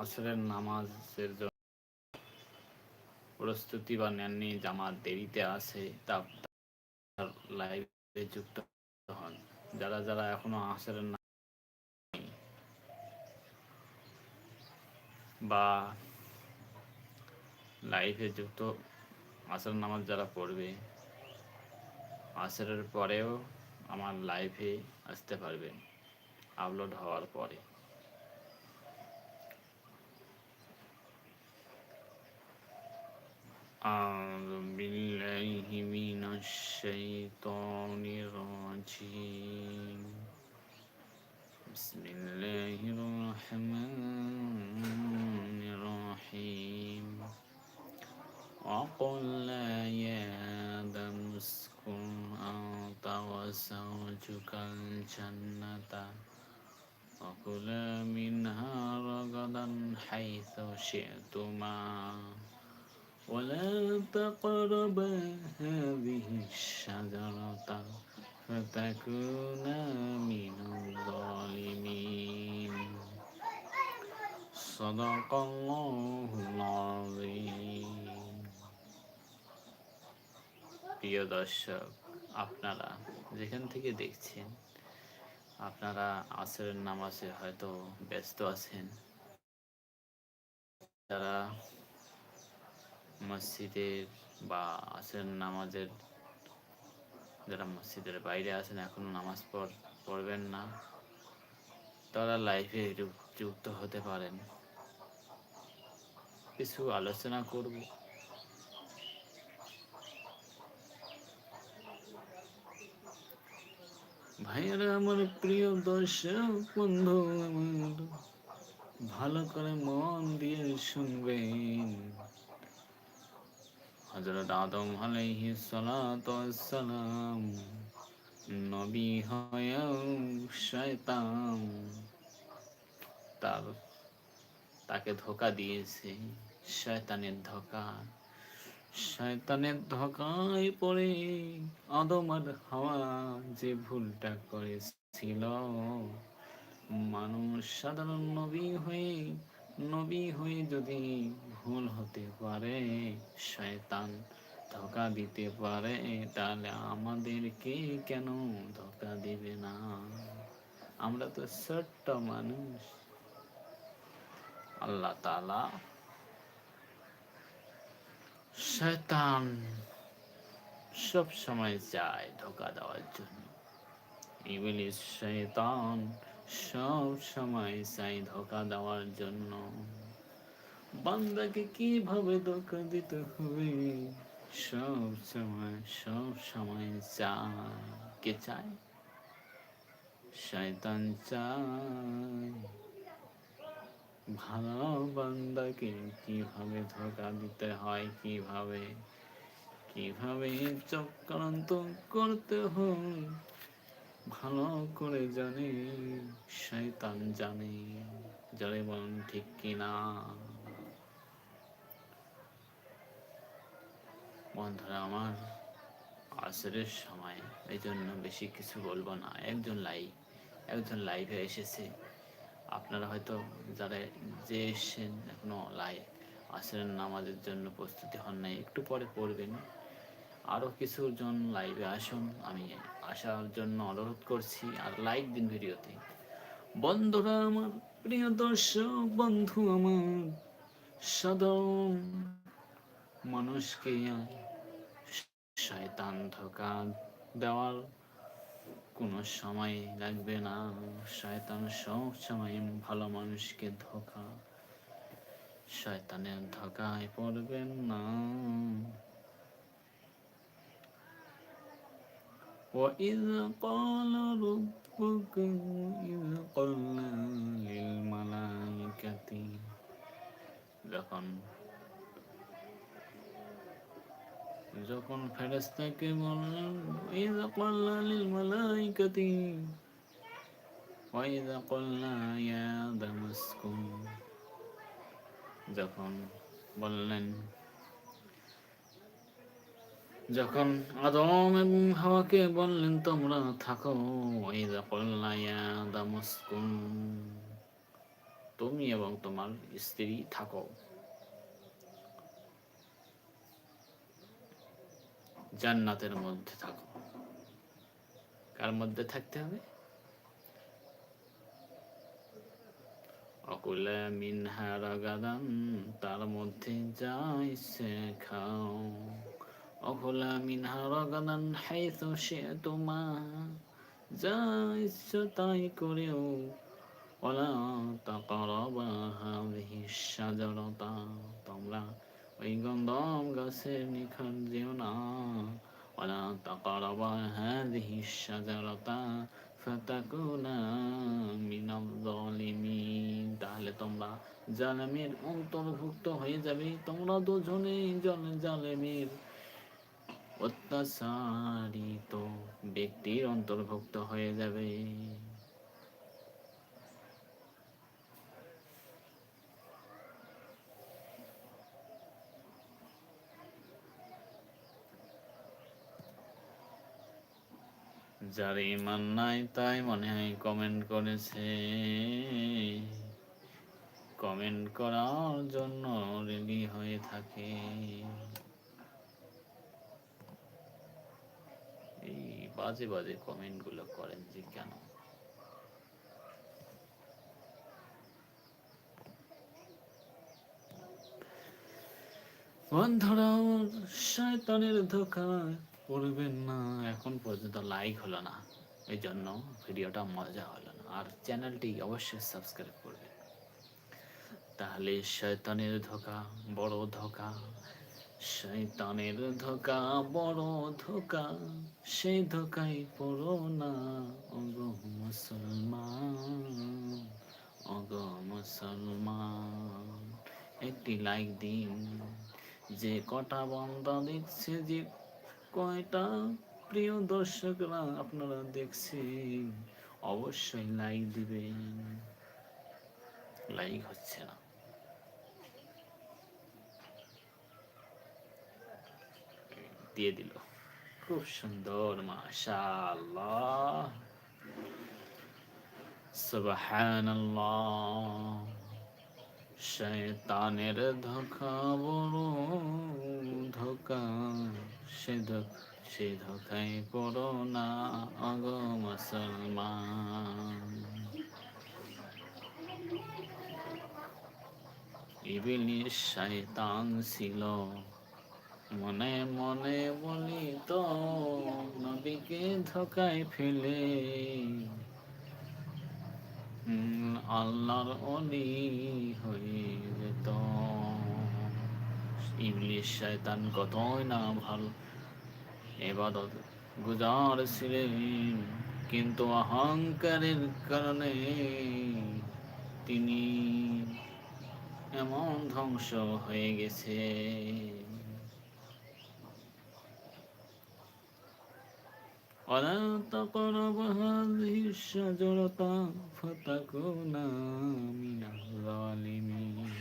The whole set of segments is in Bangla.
আসরের নামাজের জন্য প্রস্তুতি বা নেননি, জামাত দেরিতে আছে তা লাইভে যুক্ত হন। যারা যারা এখনও আসরের বা লাইভে যুক্ত আসর নামাজ যারা পড়বে, আসরের পরেও আমার লাইফে আসতে পারবেন, আপলোড হওয়ার পরে। أعوذ بالله من الشيطان الرجيم. بسم الله الرحمن الرحيم. وقلنا يا آدم اسكن أنت وزوجك الجنة. وكلا منها رغدا حيث شئتما. ولا تقربا هذه الشجرة فتكونا من الظالمين صدق الله العظيم প্রিয় দর্শক আপনারা যেখান থেকে দেখছেন আপনারা আসরের নামাজে হয়তো ব্যস্ত আছেন যারা মসজিদের বা আসেন নামাজের, যারা মসজিদের বাইরে আছেন এখনও নামাজ পড়, পড়বেন না, তারা লাইফে যুক্ত হতে পারেন। কিছু আলোচনা করব। ভাইয়েরা, আমার প্রিয় দর্শক, বন্ধু ভালো করে মন দিয়ে শুনবেন। হজরত আদম আলাইহি সালাম নবী হয়েও শয়তান। তার, তাকে ধোকা দিয়েছে, শয়তানের ধোকা। শয়তানের ধোকায় পড়ে আদম আর হাওয়া যে ভুলটা করেছিল। মানুষ সাধারণ নবী হয়ে নবী হয়ে যদি ভুল হতে পারে, শয়তান ধোকা দিতে পারে, তাহলে আমাদেরকে কেন ধোকা দিবে না? আমরা তো ছোট্ট মানুষ। আল্লাহ তালা শয়তান সব সময় চায় ধোকা দেওয়ার জন্য। ইবলিস শয়তান সব সময় চাই ধোকা দেওয়ার জন্য। বান্দাকে কীভাবে ধোকা দিতে হবে? সব সময় সব সময় চায় কে চায়, শয়তান চায়। ভালো বান্দাকে কীভাবে ধোকা দিতে হয়, কীভাবে কীভাবে চক্রান্ত করতে হয়? ভালো করে জানে, শয়তান জানে। যারে বলেন ঠিক কিনা? বন্ধুরা আমার আসরের সময় এই জন্য বেশি কিছু বলব না। একজন লাইভ একজন লাইভে এসেছে। আপনারা হয়তো যারা যে এসছেন এখনও লাইভ আসরের নামাজের জন্য প্রস্তুতি হন নাই, একটু পরে পড়বেন। আরও কিছুজন লাইভে আসুন, আমি আসার জন্য অনুরোধ করছি, আর লাইক দিন ভিডিওতে। বন্ধুরা আমার, প্রিয় দর্শক, বন্ধু আমার, সাধারণ মানুষকে শয়তান ধোকা দেওয়ার কোনো সময় লাগবে না শয়তান সব সময় ভালো মানুষকে ধোকা শয়তানের ধোকায় পড়বেন না وإذ قال ربك إذ قلنا للملائكة যখন যখন ফেরেস্তাকে বললেন, ইযা ক্বালা লিল মালাইকাতি ওয়াইযা ক্বালা ইয়া আদম যখন বললেন, যখন আদম এবং হাওয়াকে বললেন, তোমরা থাকো ওয়াইযা ক্বালা ইয়া আদম তুমি এবং তোমার স্ত্রী থাকো। জান্নাতের মধ্যে থাকো। কার মধ্যে থাকতে হবে? অকুলে মিনহা রাগাদান, তার মধ্যে যা ইচ্ছে খাও অকুলা মিনহা রাগাদান হাইতু শি'তুমা যা ইচ্ছে তাই করেও। ওলা তাকারাবা হাযিহি শাজারাতা, তোমরা ওই গন্ধম গাছের নিকট যেও তাকারাবা هذه الشجرة فتكون من الظالمين। তাহলে তোমরা জালেমের অন্তর্ভুক্ত হয়ে যাবে। তোমরা দুজনেই জন জালেমের অত্যাচারিত ব্যক্তির অন্তর্ভুক্ত হয়ে যাবে। যার ইমান নাই তাই মনে হয় কমেন্ট করেছে। কমেন্ট করার জন্য রেডি হয়ে থাকে। এই বাজে বাজে কমেন্টগুলো করেন যে কেন? বন্ধুরা, শয়তানের ধোকায় পড়বেন না, এখন পর্যন্ত লাইক হলো না। এই জন্য ভিডিওটা মজা হলো না। আর চ্যানেলটি অবশ্যই সাবস্ক্রাইব করবেন। তাহলে শয়তানের ধোকা, বড় ধোকা। শয়তানের ধোকা, বড় ধোকা। সেই ধোকায় পড়ো না। অগো মুসলমান অগো মুসলমান। একটি লাইক দিন। যে কটা বান্দা দেখছে যে কয়টা? প্রিয় দর্শকরা, আপনারা দেখছেন, অবশ্যই লাইক দিবেন। লাইক হচ্ছে না। দিয়ে দিল। খুব সুন্দর, মাশাআল্লাহ। সুবহানাল্লাহ। শয়তানের ধোকা বড় ধোকা। সে সে ধোকায় পড়ো না অগ মুসলমান। ইবলিশ শয়তান ছিল। মনে মনে বলি তো নবীকে ধোকায় ফেলে। আল্লাহর অলি হয়ে যেত। ইবলিশ শয়তান কতই না ভালো, এবাদত গুজার ছিলেন। কিন্তু অহংকারের কারণে তিনি এমন ধ্বংস হয়ে গেছে। ولا تقرب هذه الشجرة فتكونا من الظالمين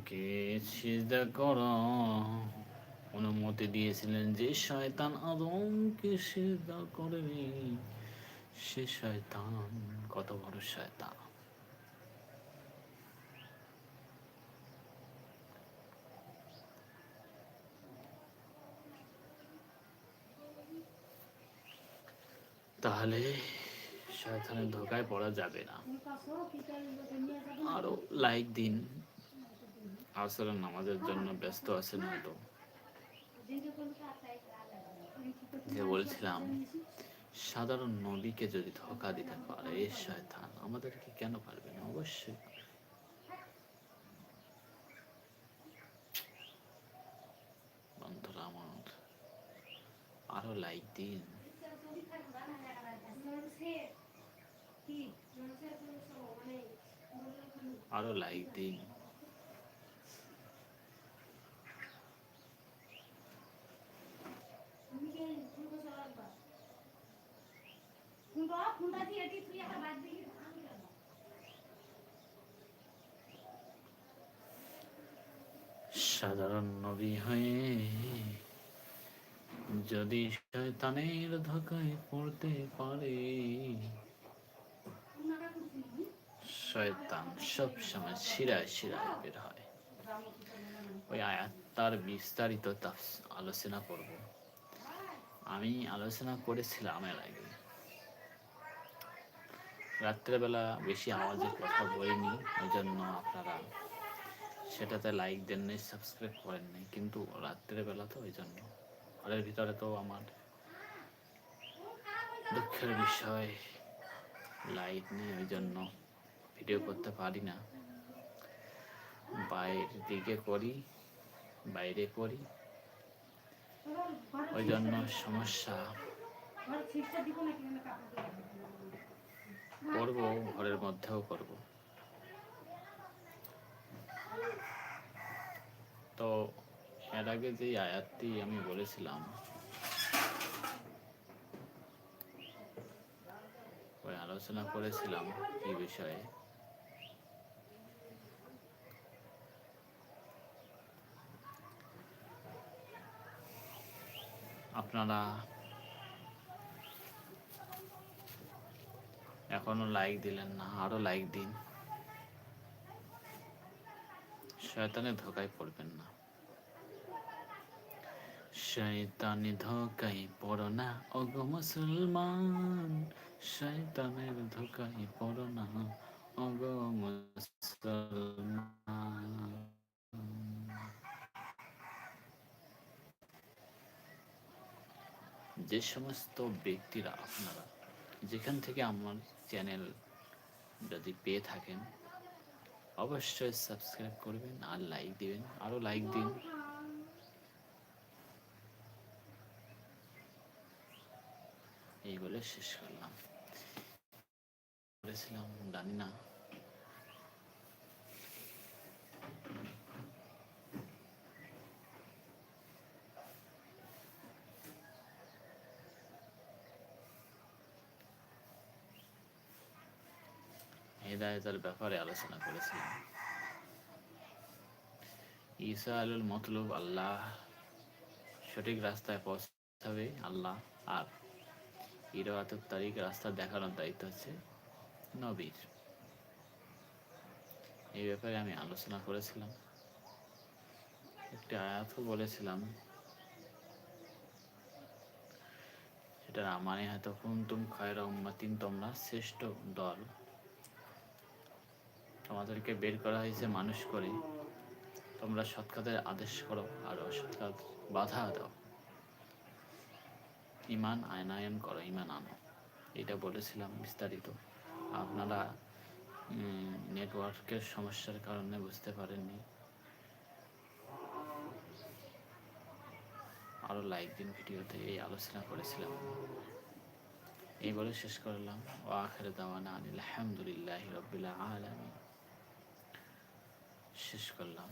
আদমকে সিজদা কর? অনুমতি দিয়েছিলেন যে শয়তান আদমকে সিজদা করেনি সে শয়তান কত বড় শয়তান। তাহলে শয়তানের ধোকায় পড়া যাবে না। আরও লাইক দিন। আসলে নামাজের জন্য ব্যস্ত আছেন হয়তো। যে বলছিলাম, সাধারণ নবীকে যদি ধোকা দিতে পারে, এ শয়তান, আমাদেরকে কেন পারবে না? অবশ্যই বন্ধুরা, আমার আরও লাইক দিন। আরও লাইক দিন। সাধারণ নবী হয়ে যদি শয়তানের ধোকায় পড়তে পারে, শয়তান সব সময় শিরায় শিরায় বের হয়। ওই আয়াত তার বিস্তারিত আলোচনা করব। আমি আলোচনা করেছিলাম এর আগে। রাত্রেবেলা বেশি আওয়াজের কথা বলিনি ওই জন্য আপনারা সেটাতে লাইক দেন নাই সাবস্ক্রাইব করেন নাই কিন্তু রাত্রেবেলা তো ওই জন্য ঘরের ভিতরে তো আমার দুঃখের বিষয় লাইট নেই ওই জন্য ভিডিও করতে পারি না। বাইরের দিকে করি, বাইরে করি। ওই জন্য সমস্যা। করব, ঘরের মধ্যেও করব। তো এর আগে যে আয়াতটি আমি বলেছিলাম আলোচনা করেছিলাম এই বিষয়ে। আপনারা এখনও লাইক দিলেন না, আরও লাইক দিন। শয়তানের ধোকায় পড়বেন না। শয়তানি ধোকায় পড়ো না, ওগো মুসলমান। শয়তানের ধোকায় পড়ো না, ওগো মুসলমান। যে সমস্ত ব্যক্তিরা আপনারা, যেখান থেকে আমার চ্যানেল যদি পেয়ে থাকেন, অবশ্যই সাবস্ক্রাইব করবেন আর লাইক দিবেন আরও লাইক দিন। এই বলে শেষ করলাম। বলেছিলাম, জানি না। হেদায়তের ব্যাপারে আলোচনা করেছিলাম। ঈসা আলুল মতলব আল্লাহ, সঠিক রাস্তায় পৌঁছাবে আল্লাহ, আর ইরাতুর তারিখ রাস্তা দেখানোর দায়িত্ব হচ্ছে নবীর। এই ব্যাপারে আমি আলোচনা করেছিলাম। একটি আয়াতও বলেছিলাম। সেটা মানে হয়তো কুন্তুম খয়রা উম্মাতিন, তোমরা শ্রেষ্ঠ দল। তোমাদেরকে বের করা হয়েছে মানুষ করে। তোমরা সৎ কাজের আদেশ করো আর অসৎ কাজ বাধা দাও। ইমান আয়নায়ন করো, ইমান আনো। এটা বলেছিলাম বিস্তারিত। আপনারা নেটওয়ার্কের সমস্যার কারণে বুঝতে পারেননি। আরও লাইক দিন ভিডিওতে, এই আলোচনা করেছিলাম। এই বলে শেষ করলাম। ও আখের দাওয়ানা আনিল আলহামদুলিল্লাহ রবিল্লা আলমী শেষ করলাম।